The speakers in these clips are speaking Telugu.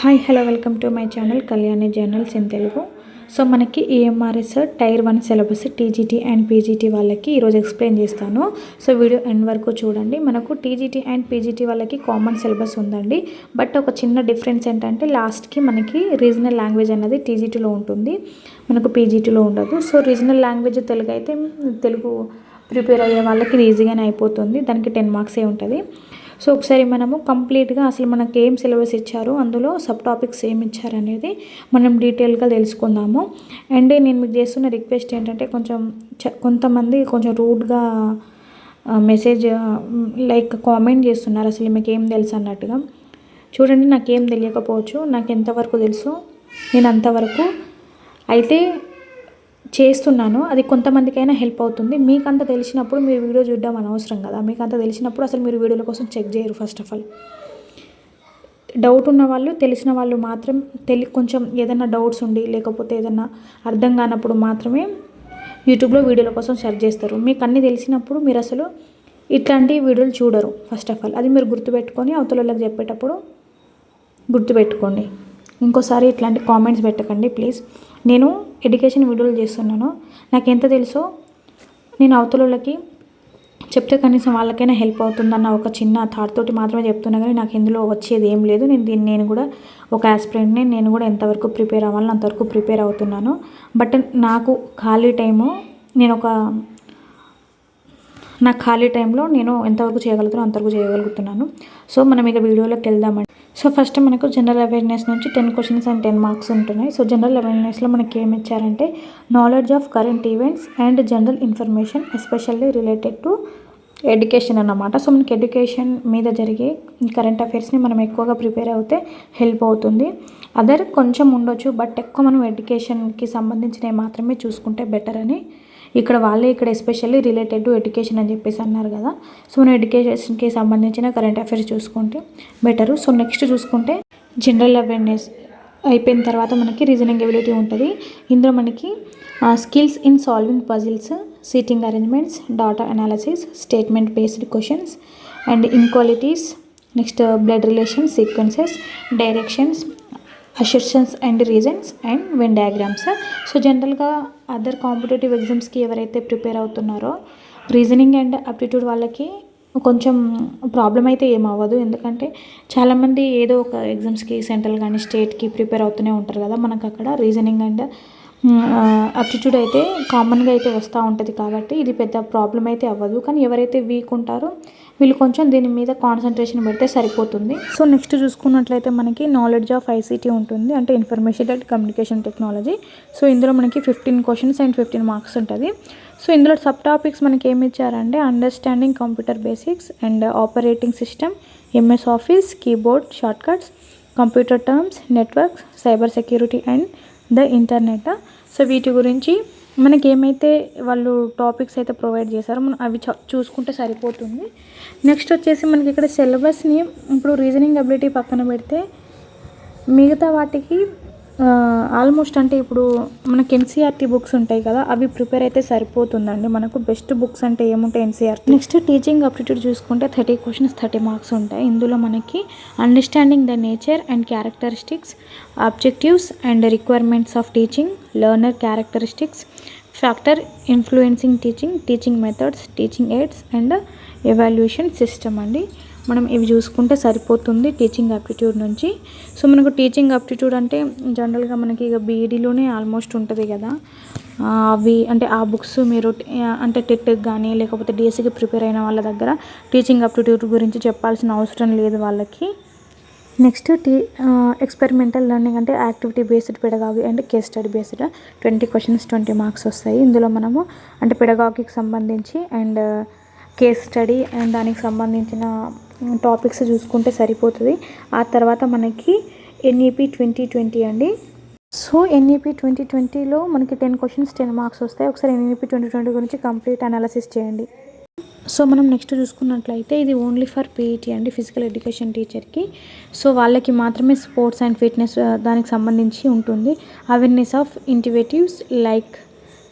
Hi hello welcome to my channel Kalyani journals in Telugu so మనకి EMRS tier one syllabus TGT and PGT వాళ్ళకి ఈరోజు ఎక్స్ప్లెయిన్ చేస్తాను. సో వీడియో ఎండ్ వరకు చూడండి. మనకు టీజీటీ అండ్ పీజీటీ వాళ్ళకి కామన్ సిలబస్ ఉందండి. బట్ ఒక చిన్న డిఫరెన్స్ ఏంటంటే లాస్ట్కి మనకి రీజనల్ లాంగ్వేజ్ అనేది టీజీటీలో ఉంటుంది. మనకు పీజీటీలో ఉండదు. సో రీజనల్ లాంగ్వేజ్ తెలుగు అయితే తెలుగు ప్రిపేర్ అయ్యే వాళ్ళకి ఈజీగానే అయిపోతుంది. దానికి టెన్ మార్క్సే ఉంటుంది. సో ఒకసారి మనము కంప్లీట్గా అసలు మనకి ఏం సిలబస్ ఇచ్చారు అందులో సబ్ టాపిక్స్ ఏమి ఇచ్చారు అనేది మనం డీటెయిల్గా తెలుసుకుందాము. అండ్ నేను మీకు చేస్తున్న రిక్వెస్ట్ ఏంటంటే కొంచెం కొంతమంది కొంచెం రూడ్గా మెసేజ్ లైక్ కామెంట్ చేస్తున్నారు. అసలు మీకు ఏం తెలుసు అన్నట్టుగా. చూడండి నాకేం తెలియకపోవచ్చు నాకు ఎంతవరకు తెలుసు నేను అంతవరకు. అయితే చేస్తున్నాను అది కొంతమందికైనా హెల్ప్ అవుతుంది. మీకు అంత తెలిసినప్పుడు మీరు వీడియో చూడడం అనవసరం కదా. మీకు అంత తెలిసినప్పుడు అసలు మీరు వీడియోల కోసం చెక్ చేయరు ఫస్ట్ ఆఫ్ ఆల్. డౌట్ ఉన్న వాళ్ళు తెలిసిన వాళ్ళు మాత్రం తెలి కొంచెం ఏదైనా డౌట్స్ ఉండి లేకపోతే ఏదైనా అర్థం కానప్పుడు మాత్రమే యూట్యూబ్లో వీడియోల కోసం సెర్చ్ చేస్తారు. మీకు అన్నీ తెలిసినప్పుడు మీరు అసలు ఇట్లాంటి వీడియోలు చూడరు ఫస్ట్ ఆఫ్ ఆల్. అది మీరు గుర్తుపెట్టుకొని అవతల వాళ్ళకి చెప్పేటప్పుడు గుర్తుపెట్టుకోండి. ఇంకోసారి ఇట్లాంటి కామెంట్స్ పెట్టకండి ప్లీజ్ నేను ఎడ్యుకేషన్ వీడియోలు చేస్తున్నాను. నాకు ఎంత తెలుసో నేను అవతలకి చెప్తే కనీసం వాళ్ళకైనా హెల్ప్ అవుతుందన్న ఒక చిన్న థాట్ తోటి మాత్రమే చెప్తున్నా కానీ నాకు ఇందులో వచ్చేది ఏం లేదు. నేను దీన్ని నేను కూడా ఒక యాస్పిరెంట్ని నేను కూడా ఎంతవరకు ప్రిపేర్ అవ్వాలని అంతవరకు ప్రిపేర్ అవుతున్నాను. బట్ నాకు ఖాళీ టైము నేను ఒక నా ఖాళీ టైంలో నేను ఎంతవరకు చేయగలుగుతానో అంతవరకు చేయగలుగుతున్నాను. సో మనం ఇక వీడియోలోకి వెళ్దామండి. సో ఫస్ట్ మనకు జనరల్ అవేర్నెస్ నుంచి ten questions and ten marks ఉంటున్నాయి. సో జనరల్ అవేర్నెస్లో మనకి ఏమి ఇచ్చారంటే knowledge of current events and general information especially related to education అన్నమాట. సో మనకి ఎడ్యుకేషన్ మీద జరిగే కరెంట్ అఫైర్స్ని మనం ఎక్కువగా ప్రిపేర్ అవుతే హెల్ప్ అవుతుంది. అదర్ కొంచెం ఉండొచ్చు బట్ ఎక్కువ మనం ఎడ్యుకేషన్కి సంబంధించినవి మాత్రమే చూసుకుంటే బెటర్ అని ఇక్కడ వాళ్ళే ఇక్కడ ఎస్పెషల్లీ రిలేటెడ్ టు ఎడ్యుకేషన్ అని చెప్పేసి అన్నారు కదా. సో మనం ఎడ్యుకేషన్కి సంబంధించిన కరెంట్ అఫైర్స్ చూసుకుంటే బెటరు సో నెక్స్ట్ చూసుకుంటే జనరల్ అవేర్నెస్ అయిపోయిన తర్వాత మనకి రీజనింగ్ ఎబిలిటీ ఉంటుంది. ఇందులో మనకి skills in solving puzzles seating arrangements data analysis statement based questions and inequalities next blood relations sequences directions assertions and reasons and Venn diagrams so జనరల్గా అదర్ కాంపిటేటివ్ ఎగ్జామ్స్కి ఎవరైతే ప్రిపేర్ అవుతున్నారో రీజనింగ్ అండ్ అప్టిట్యూడ్ వాళ్ళకి కొంచెం ప్రాబ్లం అయితే ఏమవ్వదు ఎందుకంటే చాలామంది ఏదో ఒక ఎగ్జామ్స్కి సెంట్రల్ కానీ స్టేట్కి ప్రిపేర్ అవుతూనే ఉంటారు కదా. మనకు అక్కడ రీజనింగ్ అండ్ అప్టిట్యూడ్ అయితే కామన్గా అయితే వస్తూ ఉంటుంది కాబట్టి ఇది పెద్ద ప్రాబ్లం అయితే అవ్వదు. కానీ ఎవరైతే వీక్ ఉంటారో వీళ్ళు కొంచెం దీని మీద కాన్సన్ట్రేషన్ పెడితే సరిపోతుంది. సో నెక్స్ట్ చూసుకున్నట్లయితే మనకి నాలెడ్జ్ ఆఫ్ ఐసీటీ ఉంటుంది. అంటే information and communication technology so ఇందులో మనకి fifteen questions and fifteen marks ఉంటుంది. సో ఇందులో సబ్ టాపిక్స్ మనకి ఏమి ఇచ్చారంటే understanding computer basics and operating system MS office keyboard shortcuts computer terms networks cyber security and the internet? So వీటి గురించి మనకి ఏమైతే వాళ్ళు టాపిక్స్ అయితే ప్రొవైడ్ చేశారో మనం అవి చూసుకుంటే సరిపోతుంది. నెక్స్ట్ వచ్చేసి మనకి ఇక్కడ సిలబస్ని ఇప్పుడు రీజనింగ్ అబిలిటీ పక్కన పెడితే మిగతా వాటికి ఆల్మోస్ట్ అంటే ఇప్పుడు మనకి ఎన్సీఆర్టీ బుక్స్ ఉంటాయి కదా అవి ప్రిపేర్ అయితే సరిపోతుందండి. మనకు బెస్ట్ బుక్స్ అంటే ఏముంటాయి ఎన్సీఆర్టీ నెక్స్ట్ టీచింగ్ అప్టిట్యూడ్ చూసుకుంటే థర్టీ క్వశ్చన్స్ థర్టీ మార్క్స్ ఉంటాయి. ఇందులో మనకి understanding the nature and characteristics objectives and requirements of teaching learner characteristics factor influencing teaching teaching methods teaching aids and evaluation system అండి. మనం ఇవి చూసుకుంటే సరిపోతుంది టీచింగ్ అప్టిట్యూడ్ నుంచి. సో మనకు టీచింగ్ అప్టిట్యూడ్ అంటే జనరల్గా మనకి ఇక బీఈడీలోనే ఆల్మోస్ట్ ఉంటుంది కదా. అవి అంటే ఆ బుక్స్ మీరు అంటే టెట్కి కానీ లేకపోతే డిఎస్సికి ప్రిపేర్ అయిన వాళ్ళ దగ్గర టీచింగ్ ఆప్టిట్యూడ్ గురించి చెప్పాల్సిన అవసరం లేదు వాళ్ళకి. నెక్స్ట్ టీ ఎక్స్పెరిమెంటల్ లెర్నింగ్ అంటే activity based pedagogy and case study based twenty questions twenty marks వస్తాయి. ఇందులో మనము అంటే పెడగాగికి సంబంధించి అండ్ కేస్ స్టడీ అండ్ దానికి సంబంధించిన టాపిక్స్ చూసుకుంటే సరిపోతుంది. ఆ తర్వాత మనకి ఎన్ఈపి ట్వంటీ ట్వంటీ అండి. సో ఎన్ఈపి ట్వంటీ ట్వంటీలో మనకి టెన్ క్వశ్చన్స్ టెన్ మార్క్స్ వస్తాయి. ఒకసారి ఎన్ఈపి ట్వంటీ ట్వంటీ గురించి కంప్లీట్ అనాలిసిస్ చేయండి. సో మనం నెక్స్ట్ చూసుకున్నట్లయితే ఇది ఓన్లీ ఫర్ పీఈటీ అండి ఫిజికల్ ఎడ్యుకేషన్ టీచర్కి సో వాళ్ళకి మాత్రమే స్పోర్ట్స్ అండ్ ఫిట్నెస్ దానికి సంబంధించి ఉంటుంది. Awareness of initiatives like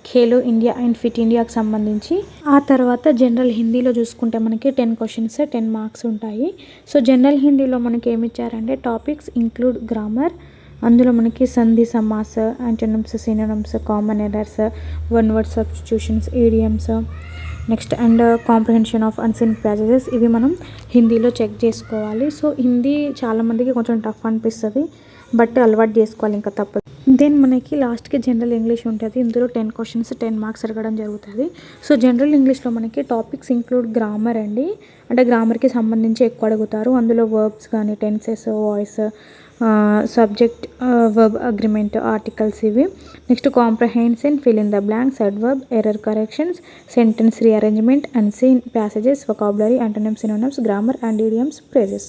Khelo India and fit ఇండియాకి సంబంధించి. ఆ తర్వాత జనరల్ హిందీలో చూసుకుంటే మనకి టెన్ క్వశ్చన్స్ టెన్ మార్క్స్ ఉంటాయి. సో జనరల్ హిందీలో మనకి ఏమి ఇచ్చారంటే టాపిక్స్ ఇంక్లూడ్ గ్రామర్. అందులో మనకి సంధి సమాస్ antonyms synonyms common errors one word substitutions idioms next and comprehension of unseen passages ఇవి మనం హిందీలో చెక్ చేసుకోవాలి. సో హిందీ చాలామందికి కొంచెం టఫ్ అనిపిస్తుంది బట్ అలవాటు చేసుకోవాలి ఇంకా తప్పదు. దెన్ మనకి లాస్ట్కి జనరల్ ఇంగ్లీష్ ఉంటుంది. ఇందులో టెన్ క్వశ్చన్స్ టెన్ మార్క్స్ అడగడం జరుగుతుంది. సో జనరల్ ఇంగ్లీష్లో మనకి టాపిక్స్ ఇంక్లూడ్ గ్రామర్ అండి. అంటే గ్రామర్కి సంబంధించి ఎక్కువ అడుగుతారు. అందులో వర్బ్స్ కానీ tenses voice subject verb agreement articles ఇవి. Next comprehension and fill in the blanks adverb error corrections sentence rearrangement and seen passages vocabulary antonyms synonyms grammar and idioms phrases